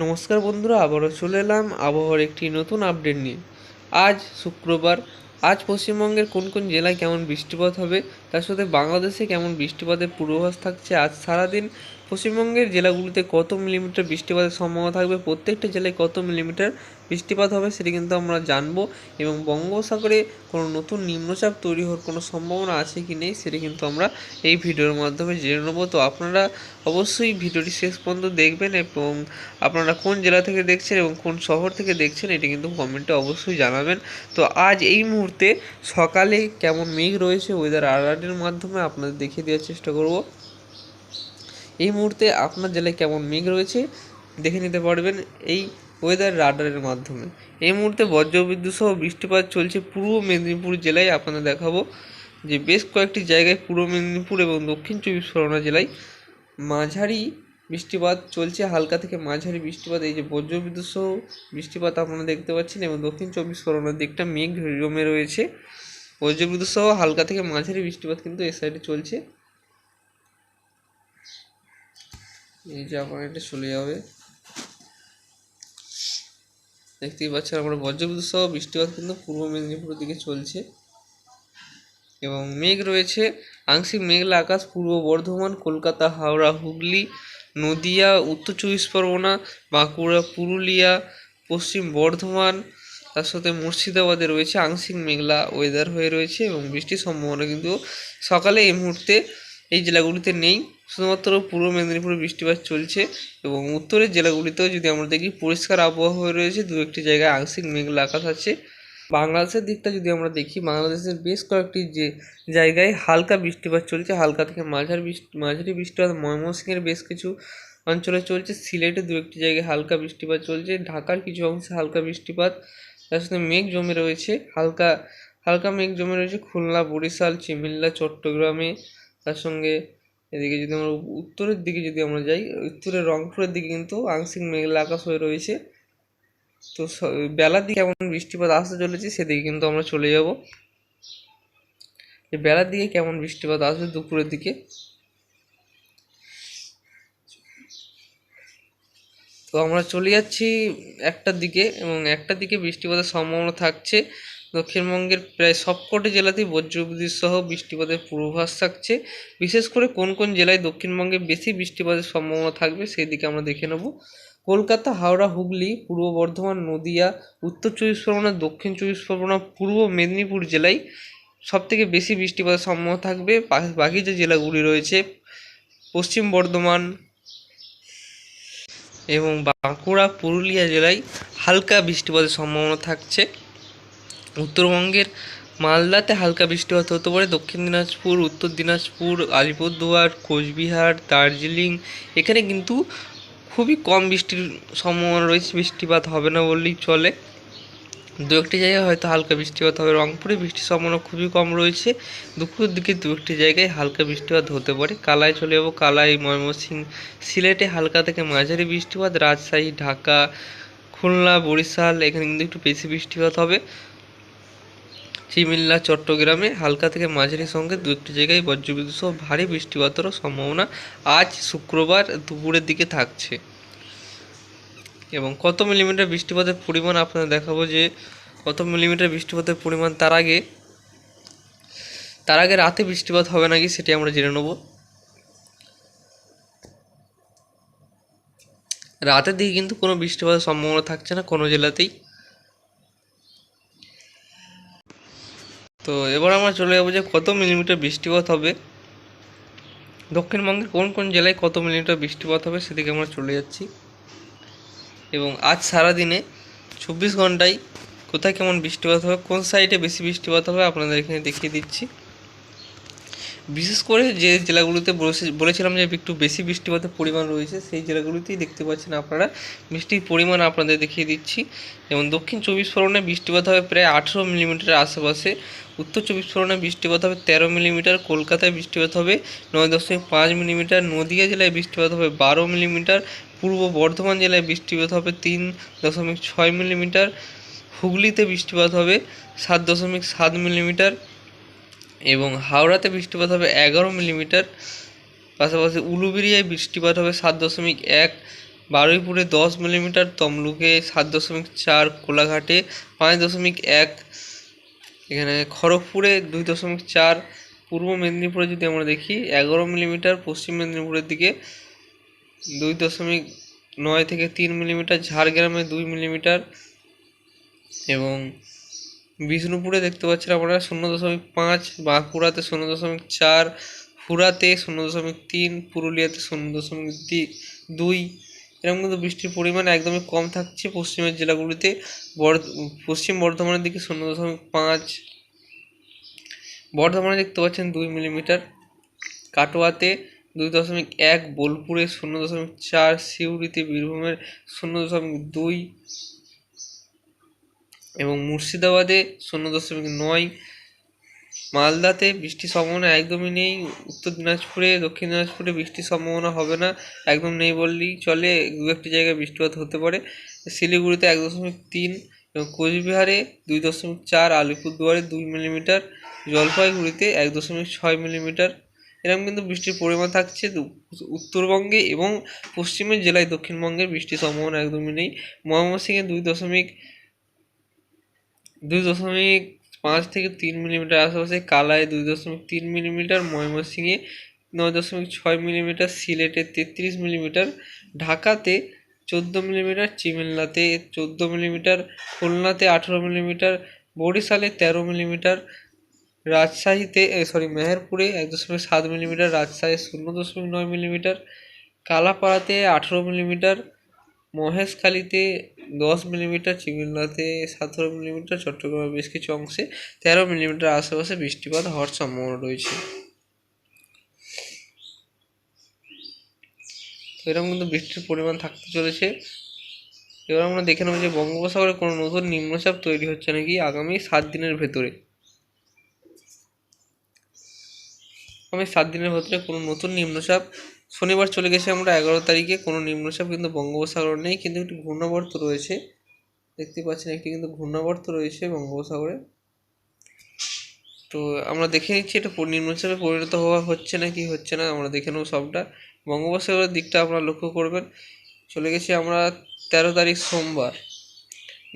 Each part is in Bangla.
নমস্কার বন্ধুরা, আবারও চলে এলাম আবহাওয়ার একটি নতুন আপডেট নিয়ে। আজ শুক্রবার, আজ পশ্চিমবঙ্গের কোন কোন জেলায় কেমন বৃষ্টিপাত হবে তার সাথে বাংলাদেশে কেমন বৃষ্টিপাতের পূর্বাভাস থাকছে? আজ সারাদিন পশ্চিমবঙ্গের জেলাগুলিতে কত মিলিমিটার বৃষ্টিপাতের সম্ভাবনা থাকবে? প্রত্যেকটা জেলায় কত মিলিমিটার বৃষ্টিপাত হবে সেটি কিন্তু আমরা জানব এবং বঙ্গোপসাগরে কোনো নতুন নিম্নচাপ তৈরি হওয়ার কোনো সম্ভাবনা আছে কি নেই সেটি কিন্তু আমরা এই ভিডিওর মাধ্যমে জেনে নেব। তো আপনারা অবশ্যই ভিডিওটি শেষ পর্যন্ত দেখবেন এবং আপনারা কোন জেলা থেকে দেখছেন এবং কোন শহর থেকে দেখছেন এটি কিন্তু কমেন্টে অবশ্যই জানাবেন। তো আজ এই মুহূর্তে সকালে কেমন মেঘ রয়েছে? ওয়েদার আলার্টের মাধ্যমে আপনাদের দেখিয়ে দেওয়ার চেষ্টা করব। এই মুহূর্তে আপনার জেলায় কেমন মেঘ রয়েছে দেখে নিতে পারবেন এই ওয়েদার রাডারের মাধ্যমে। এই মুহূর্তে বজ্রবিদ্যুৎ সহ বৃষ্টিপাত চলছে পূর্ব মেদিনীপুর জেলায়, আপনাদের দেখাবো যে বেশ কয়েকটি জায়গায় পূর্ব মেদিনীপুর এবং দক্ষিণ চব্বিশ পরগনা জেলায় মাঝারি বৃষ্টিপাত চলছে। হালকা থেকে মাঝারি বৃষ্টিপাত, এই যে বজ্রবিদ্যুৎ সহ বৃষ্টিপাত আপনারা দেখতে পাচ্ছেন এবং দক্ষিণ চব্বিশ পরগনার দিকটা মেঘ জমে রয়েছে। বজ্রবিদ্যুৎ সহ হালকা থেকে মাঝারি বৃষ্টিপাত কিন্তু এই সাইডে চলছে। এই যে আপনার এটা চলে যাবে। দেখতেই পাচ্ছেন আমরা বজ্রবিদ্যুৎ সহ বৃষ্টিপাত কিন্তু পূর্ব মেদিনীপুরের দিকে চলছে। এবং মেঘ রয়েছে, আংশিক মেঘলা আকাশ, পূর্ব বর্ধমান, কলকাতা, হাওড়া, হুগলি, নদিয়া, উত্তর চব্বিশ পরগনা, বাঁকুড়া, পুরুলিয়া, পশ্চিম বর্ধমান তার সাথে মুর্শিদাবাদে রয়েছে আংশিক মেঘলা ওয়েদার হয়ে রয়েছে এবং বৃষ্টির সম্ভাবনা কিন্তু সকালে এই মুহূর্তে এই জেলাগুলিতে নেই। শুধুমাত্র পূর্ব মেদিনীপুরে বৃষ্টিপাত চলছে এবং উত্তরের জেলাগুলিতেও যদি আমরা দেখি, পরিষ্কার আবহাওয়া হয়ে রয়েছে। দু একটি জায়গায় আংশিক মেঘলা আকাশ আছে। বাংলাদেশের দিকটা যদি আমরা দেখি, বাংলাদেশের বেশ কয়েকটি যে জায়গায় হালকা বৃষ্টিপাত চলছে। হালকা থেকে মাঝারি বৃষ্টি, মাঝারি বৃষ্টিপাত ময়মনসিংহের বেশ কিছু অঞ্চলে চলছে। সিলেটে দু একটি জায়গায় হালকা বৃষ্টিপাত চলছে। ঢাকার কিছু অংশে হালকা বৃষ্টিপাত। তার সাথে মেঘ জমে রয়েছে, হালকা হালকা মেঘ জমে রয়েছে খুলনা, বরিশাল, চিমিল্লা, চট্টগ্রামে। তার সঙ্গে এদিকে যদি আমরা উত্তরের দিকে যদি আমরা যাই, উত্তরের রংপুরের দিকে কিন্তু আংশিক মেঘলা আকাশ হয়ে রয়েছে। তো বেলার দিকে কেমন বৃষ্টিপাত আসতে চলেছে সেদিকে কিন্তু আমরা চলে যাব। বেলার দিকে কেমন বৃষ্টিপাত আসবে দুপুরের দিকে তো আমরা চলে যাচ্ছি একটার দিকে এবং একটার দিকে বৃষ্টিপাতের সম্ভাবনা থাকছে। দক্ষিণবঙ্গের প্রায় সবকটি জেলাতেই বজ্রবিদ্যুৎ সহ বৃষ্টিপাতের পূর্বাভাস থাকছে। বিশেষ করে কোন কোন জেলায় দক্ষিণবঙ্গে বেশি বৃষ্টিপাতের সম্ভাবনা থাকবে সেই দিকে আমরা দেখে নেব। কলকাতা, হাওড়া, হুগলি, পূর্ব বর্ধমান, নদিয়া, উত্তর চব্বিশ পরগনা, দক্ষিণ চব্বিশ পরগনা, পূর্ব মেদিনীপুর জেলায় সবথেকে বেশি বৃষ্টিপাতের সম্ভাবনা থাকবে। বাকি যে জেলাগুলি রয়েছে, পশ্চিম বর্ধমান এবং বাঁকুড়া, পুরুলিয়া জেলায় হালকা বৃষ্টিপাতের সম্ভাবনা থাকছে। উত্তরবঙ্গের মালদাতে হালকা বৃষ্টিপাত হতে পারে। দক্ষিণ দিনাজপুর, উত্তর দিনাজপুর, আলিপুরদুয়ার, কোচবিহার, দার্জিলিং, এখানে কিন্তু খুবই কম বৃষ্টির সম্ভাবনা রয়েছে। বৃষ্টিপাত হবে না বললেই চলে। দু একটি জায়গায় হয়তো হালকা বৃষ্টিপাত হবে। রংপুরে বৃষ্টির সম্ভাবনা খুবই কম রয়েছে। দুপুরের দিকে দু একটি জায়গায় হালকা বৃষ্টিপাত হতে পারে। কালায় চলে যাব। কালাই ময়মনসিংহ সিলেটে হালকা থেকে মাঝারি বৃষ্টিপাত। রাজশাহী, ঢাকা, খুলনা, বরিশাল, এখানে কিন্তু একটু বেশি বৃষ্টিপাত হবে। চিমিল্লা, চট্টগ্রামে হালকা থেকে মাঝারি সঙ্গে দু একটি জায়গায় বজ্রবিদ্যুৎ সহ ভারী বৃষ্টিপাতেরও সম্ভাবনা আজ শুক্রবার দুপুরের দিকে থাকছে। এবং কত মিলিমিটার বৃষ্টিপাতের পরিমাণ আপনাদের দেখাবো যে কত মিলিমিটার বৃষ্টিপাতের পরিমাণ তার আগে তার আগে রাতে বৃষ্টিপাত হবে নাকি সেটি আমরা জেনে নেব। রাতের দিকে কিন্তু কোনো বৃষ্টিপাতের সম্ভাবনা থাকছে না কোনো জেলাতেই। তো এবার আমরা চলে যাব যে কত মিলিমিটার বৃষ্টিপাত হবে। দক্ষিণবঙ্গের কোন কোন জেলায় কত মিলিমিটার বৃষ্টিপাত হবে সেদিকে আমরা চলে যাচ্ছি। এবং আজ সারাদিনে চব্বিশ ঘন্টায় কোথায় কেমন বৃষ্টিপাত হবে, কোন সাইডে বেশি বৃষ্টিপাত হবে আপনাদের এখানে দেখিয়ে দিচ্ছি। বিশেষ করে যে জেলাগুলোতে বলেছি- বলেছিলাম যে একটু বেশি বৃষ্টিপাতের পরিমাণ রয়েছে, সেই জেলাগুলোতেই দেখতে পাচ্ছেন আপনারা। বৃষ্টির পরিমাণ আপনাদের দেখিয়ে দিচ্ছি। এবং দক্ষিণ চব্বিশ পরগনায় বৃষ্টিপাত হবে প্রায় আঠেরো মিলিমিটার আশেপাশে। উত্তর চব্বিশ পরগনায় বৃষ্টিপাত হবে তেরো মিলিমিটার। কলকাতায় বৃষ্টিপাত হবে নয় দশমিক পাঁচ মিলিমিটার। নদীয়া জেলায় বৃষ্টিপাত হবে বারো মিলিমিটার। পূর্ব বর্ধমান জেলায় বৃষ্টিপাত হবে তিন দশমিক ছয় মিলিমিটার, হুগলিতে বৃষ্টিপাত হবে সাত দশমিক সাত মিলিমিটার এবং হাওড়াতে বৃষ্টিপাত হবে এগারো মিলিমিটার। পাশাপাশি উলুবেড়িয়ায় বৃষ্টিপাত হবে সাত দশমিক এক, বারুইপুরে দশ মিলিমিটার, তমলুকে সাত দশমিক চার, কোলাঘাটে পাঁচ দশমিক এক, এখানে খড়গপুরে দুই দশমিক চার, পূর্ব মেদিনীপুরে যদি আমরা দেখি, এগারো মিলিমিটার, পশ্চিম মেদিনীপুরের দিকে দুই দশমিক নয় থেকে তিন মিলিমিটার, ঝাড়গ্রামে দুই মিলিমিটার এবং বিষ্ণুপুরে দেখতে পাচ্ছেন আপনারা শূন্য দশমিক পাঁচ, বাঁকুড়াতে শূন্য দশমিক চার, ফুরাতে শূন্য দশমিক তিন, পুরুলিয়াতে শূন্য দশমিক দুই। এরকম কিন্তু বৃষ্টির পরিমাণ একদমই কম থাকছে পশ্চিমের জেলাগুলিতে। পশ্চিম বর্ধমানের দিকে শূন্য দশমিক পাঁচ। বর্ধমানে দেখতে পাচ্ছেন দুই মিলিমিটার। কাটোয়াতে দুই দশমিক এক, বোলপুরে শূন্য দশমিক চার, সিউড়িতে বীরভূমের শূন্য দশমিক দুই এবং মুর্শিদাবাদে শূন্য দশমিক নয়। মালদাতে বৃষ্টির সম্ভাবনা একদমই নেই। উত্তর দিনাজপুরে, দক্ষিণ দিনাজপুরে বৃষ্টির সম্ভাবনা হবে না, একদম নেই বললেই চলে। দু একটি জায়গায় বৃষ্টিপাত হতে পারে। শিলিগুড়িতে এক দশমিক তিন এবং কোচবিহারে দুই দশমিক চার, আলিপুরদুয়ারে দুই মিলিমিটার, জলপাইগুড়িতে এক দশমিক ছয় মিলিমিটার। এরকম কিন্তু বৃষ্টির পরিমাণ থাকছে। উত্তরবঙ্গে এবং পশ্চিমের জেলায় দক্ষিণবঙ্গের বৃষ্টির সম্ভাবনা একদমই নেই। ময়মনসিংহে দুই দশমিক দুই দশমিক পাঁচ থেকে তিন মিলিমিটার আশেপাশে কালায় দুই দশমিক তিন মিলিমিটার, ময়মনসিংহে নয় দশমিক ছয় মিলিমিটার, সিলেটে তেত্রিশ মিলিমিটার, ঢাকাতে চোদ্দ মিলিমিটার, চিমিল্লাতে চোদ্দ মিলিমিটার, খুলনাতে আঠেরো মিলিমিটার, বরিশালে তেরো মিলিমিটার রাজশাহীতে সরি মেহেরপুরে এক দশমিক সাত মিলিমিটার রাজশাহী শূন্য দশমিক নয় মিলিমিটার কালাপাড়াতে আঠেরো মিলিমিটার মহেশখালীতে দশ মিলিমিটার চিমিল্লাতে সতেরো মিলিমিটার চট্টগ্রামের বেশ কিছু অংশে তেরো মিলিমিটার আশেপাশে বৃষ্টিপাত হওয়ার সম্ভাবনা রয়েছে। এরকম কিন্তু বৃষ্টির পরিমাণ থাকতে চলেছে। এবার আমরা দেখে নেব যে বঙ্গোপসাগরে কোনো নতুন নিম্নচাপ তৈরি হচ্ছে নাকি আগামী সাত দিনের ভেতরে। আগামী সাত দিনের ভেতরে কোনো নতুন নিম্নচাপ। শনিবার চলে গেছে আমরা এগারো তারিখে, কোনো নিম্নচাপ কিন্তু বঙ্গোপসাগরে নেই, কিন্তু একটি ঘূর্ণাবর্ত রয়েছে। দেখতে পাচ্ছেন একটি কিন্তু ঘূর্ণাবর্ত রয়েছে বঙ্গোপসাগরে। তো আমরা দেখে নিচ্ছি এটা নিম্নচাপে পরিণত হওয়া হচ্ছে না, কি হচ্ছে না, আমরা দেখে নেব সবটা। বঙ্গোপসাগরের দিকটা আপনারা লক্ষ্য করবেন, চলে গেছি আমরা তেরো তারিখ সোমবার।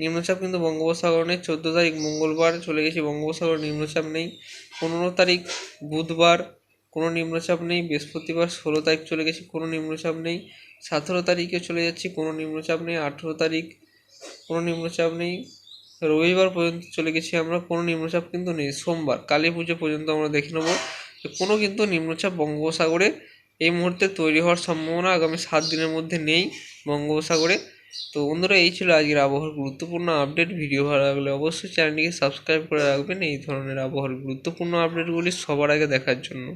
নিম্নচাপ কিন্তু বঙ্গোপসাগর নেই, চোদ্দ তারিখ মঙ্গলবার চলে গেছি, বঙ্গোপসাগর নিম্নচাপ নেই। পনেরো তারিখ বুধবার কোনো নিম্নচাপ নেই, বৃহস্পতিবার ষোলো তারিখ চলে গেছি, কোনো নিম্নচাপ নেই। সতেরো তারিখে চলে যাচ্ছি, কোনো নিম্নচাপ নেই। আঠেরো তারিখ, কোনো নিম্নচাপ নেই। রবিবার পর্যন্ত চলে গেছি আমরা, কোনো নিম্নচাপ কিন্তু নেই। সোমবার, কালী পুজো পর্যন্ত আমরা দেখে নেব কোনো কিন্তু নিম্নচাপ বঙ্গোপসাগরে এই মুহূর্তে তৈরি হওয়ার সম্ভাবনা আগামী সাত দিনের মধ্যে নেই বঙ্গোপসাগরে। তো বন্ধুরা, এই ছিল আজকের আবহাওয়ার গুরুত্বপূর্ণ আপডেট। ভিডিও ভালো লাগলে অবশ্যই চ্যানেলটিকে সাবস্ক্রাইব করে রাখবেন এই ধরনের আবহাওয়ার গুরুত্বপূর্ণ আপডেটগুলি সবার আগে দেখার জন্য।